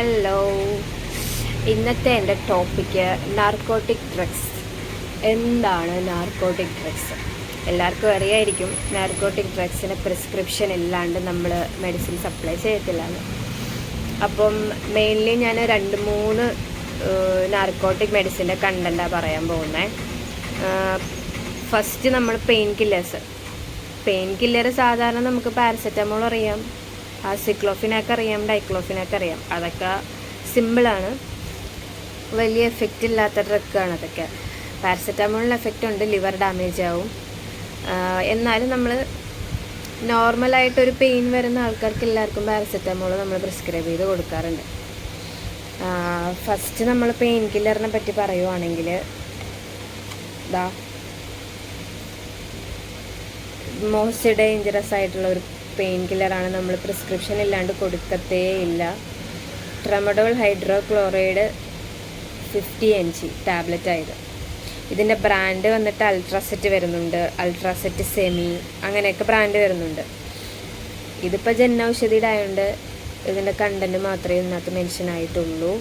Hello ഇന്നത്തെ എന്റെ topic narcotic drugs എന്താണ് നാർക്കോട്ടിക് ഡ്രഗ്സ് എല്ലാവർക്കും അറിയായിരിക്കും നാർക്കോട്ടിക് ഡ്രഗ്സിന് പ്രിസ്ക്രിപ്ഷൻ ഇല്ലാണ്ട് നമ്മൾ മെഡിസിൻ സപ്ലൈ ചെയ്യത്തില്ല അപ്പം മെയിൻലി ഞാൻ രണ്ട് മൂന്ന് നാർക്കോട്ടിക് മെഡിസിന്റെ കണ്ടന്റാണ് പറയാൻ പോകുന്നത് ഫസ്റ്റ് നമ്മൾ പെയിൻ കില്ലേഴ്സ് പെയിൻ കില്ലർ സാധാരണ നമുക്ക് പാരസെറ്റമോൾ അറിയാം. സിക്ലോഫിനൊക്കെ അറിയാം ഡൈക്ലോഫിനൊക്കെ അറിയാം. അതൊക്കെ സിമ്പിളാണ് വലിയ എഫക്റ്റ് ഇല്ലാത്ത ഡ്രഗാണ് അതൊക്കെ. പാരസെറ്റാമോളിന് എഫക്റ്റ് ഉണ്ട് ലിവർ ഡാമേജ് ആവും. എന്നാലും നമ്മൾ നോർമലായിട്ടൊരു പെയിൻ വരുന്ന ആൾക്കാർക്ക് എല്ലാവർക്കും പാരസെറ്റാമോൾ നമ്മൾ പ്രിസ്ക്രൈബ് ചെയ്ത് കൊടുക്കാറുണ്ട്. ഫസ്റ്റ് നമ്മൾ പെയിൻ കില്ലറിനെ പറ്റി പറയുവാണെങ്കിൽ ദാ മോസ്റ്റ് ഡേഞ്ചറസ് ആയിട്ടുള്ള ഒരു പെയിൻ കില്ലറാണ് നമ്മൾ പ്രിസ്ക്രിപ്ഷൻ ഇല്ലാണ്ട് കൊടുക്കത്തേ ഇല്ല. Tramadol hydrochloride fifty N G tablet ആയത്. ഇതിന്റെ ബ്രാൻഡ് വന്നിട്ട് അൾട്രാസെറ്റ് വരുന്നുണ്ട്. അൾട്രാസെറ്റ് സെമി അങ്ങനെയൊക്കെ ബ്രാൻഡ് വരുന്നുണ്ട്. ഇതിപ്പോൾ ജന ഔഷധിയുടെ ആയതുകൊണ്ട് ഇതിന്റെ കണ്ടന്റ് മാത്രമേ ഇതിനകത്ത് മെൻഷൻ ആയിട്ടുള്ളൂ.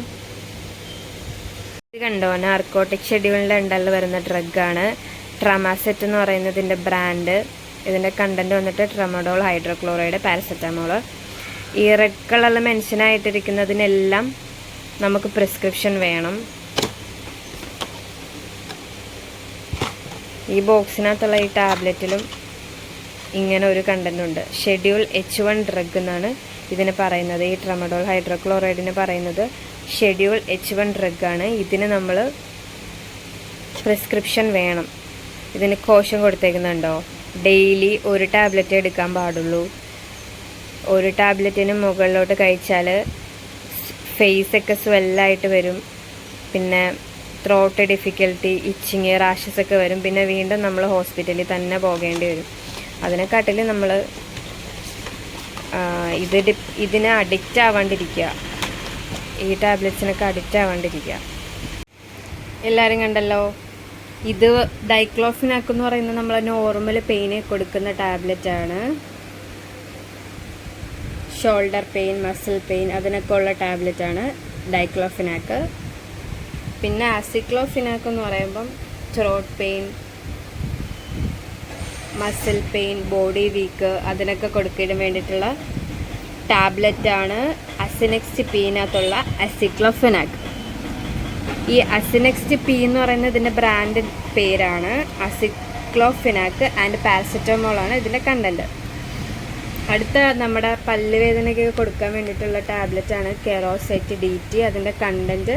ഇത് കണ്ടോ? നാർക്കോട്ടിക് ഷെഡ്യൂളിന്റെ ഉണ്ടല്ലോ വരുന്ന ഡ്രഗാണ് ട്രമാസെറ്റ് എന്ന് പറയുന്നതിന്റെ ബ്രാൻഡ് ഇതിന്റെ കണ്ടന്റ് വന്നിട്ട് ട്രമഡോൾ ഹൈഡ്രോക്ലോറൈഡ് പാരസെറ്റമോൾ ഈ റെഡ് കളറിൽ മെൻഷൻ ആയിട്ടിരിക്കുന്നതിനെല്ലാം നമുക്ക് പ്രിസ്ക്രിപ്ഷൻ വേണം. ഈ ബോക്സിനകത്തുള്ള ഈ ടാബ്ലറ്റിലും ഇങ്ങനെ ഒരു കണ്ടന്റ് ഉണ്ട്. ഷെഡ്യൂൾ എച്ച് വൺ ഡ്രഗ് എന്നാണ് ഇതിന് പറയുന്നത്. ഈ ട്രമഡോൾ ഹൈഡ്രോക്ലോറൈഡിന് പറയുന്നത് ഷെഡ്യൂൾ എച്ച് വൺ ഡ്രഗാണ് ഇതിന് നമ്മൾ പ്രിസ്ക്രിപ്ഷൻ വേണം. ഇതിന് കോശം കൊടുത്തേക്കുന്നുണ്ടോ? ഡെയിലി ഒരു ടാബ്ലറ്റ് എടുക്കാൻ പാടുള്ളൂ. ഒരു ടാബ്ലറ്റിന് മുകളിലോട്ട് കഴിച്ചാൽ ഫേസൊക്കെ സ്വെല്ലായിട്ട് വരും. പിന്നെ ത്രോട്ട് ഡിഫിക്കൽട്ടി ഇച്ചിങ് റാഷസ് ഒക്കെ വരും. പിന്നെ വീണ്ടും നമ്മൾ ഹോസ്പിറ്റലിൽ തന്നെ പോകേണ്ടി വരും. അതിനെക്കാട്ടിൽ നമ്മൾ ഇത് ഇതിനെ അഡിക്റ്റ് ആവാണ്ടിരിക്കുക. ഈ ടാബ്ലറ്റ്സിനൊക്കെ അഡിക്റ്റ് ആവാണ്ടിരിക്കുക. എല്ലാവരും കണ്ടല്ലോ? ഇത് ഡൈക്ലോഫിനാക്ക് എന്ന് പറയുന്നത് നമ്മൾ നോർമൽ പെയിന് കൊടുക്കുന്ന ടാബ്ലറ്റ് ആണ്. ഷോൾഡർ പെയിൻ മസിൽ പെയിൻ അതിനൊക്കെ ഉള്ള ടാബ്ലറ്റ് ആണ് ഡൈക്ലോഫിനാക്ക് പിന്നെ ആസിക്ലോഫിനാക്ക് എന്ന് പറയുമ്പം throat pain muscle pain body weak അതിനൊക്കെ കൊടുക്കാൻ വേണ്ടിയിട്ടുള്ള ടാബ്ലറ്റ് ആണ്. അസിനെക്സ്റ്റ് പീനകത്തുള്ള അസിക്ലോഫിനാക്ക് ഈ അസിനെക്സ്റ്റ് പി എന്ന് പറയുന്ന ഇതിന്റെ ബ്രാൻഡ് പേരാണ്. അസിക്ലോഫിനാക്ക് ആൻഡ് പാരസെറ്റമോളാണ് ഇതിന്റെ കണ്ടന്റ് അടുത്ത നമ്മുടെ പല്ലുവേദനയ്ക്ക് കൊടുക്കാൻ വേണ്ടിയിട്ടുള്ള ടാബ്ലറ്റ് ആണ് കെറോസെറ്റ് ഡി ടി അതിന്റെ കണ്ടന്റ്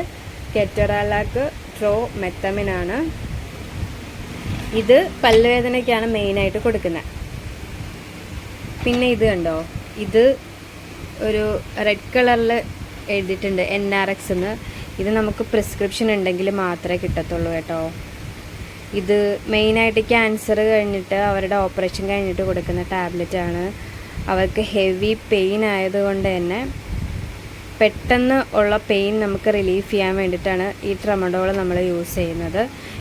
കെറ്ററാലാക്ക് ട്രോ മെത്തമിനാണ് ഇത് പല്ലുവേദനയ്ക്കാണ് മെയിനായിട്ട് കൊടുക്കുന്നത്. പിന്നെ ഇത് കണ്ടോ? ഇത് ഒരു റെഡ് കളറിൽ എഴുതിയിട്ടുണ്ട് എൻ ആർ എക്സ് എന്ന്. ഇത് നമുക്ക് പ്രിസ്ക്രിപ്ഷൻ ഉണ്ടെങ്കിൽ മാത്രമേ കിട്ടത്തുള്ളൂ കേട്ടോ. ഇത് മെയിനായിട്ട് ക്യാൻസർ കഴിഞ്ഞിട്ട് അവരുടെ ഓപ്പറേഷൻ കഴിഞ്ഞിട്ട് കൊടുക്കുന്ന ടാബ്ലറ്റ് ആണ്. അവർക്ക് ഹെവി പെയിൻ ആയതുകൊണ്ട് തന്നെ പെട്ടെന്ന് ഉള്ള പെയിൻ നമുക്ക് റിലീഫ് ചെയ്യാൻ വേണ്ടിയിട്ടാണ് ഈ ട്രമഡോൾ നമ്മൾ യൂസ് ചെയ്യുന്നത്.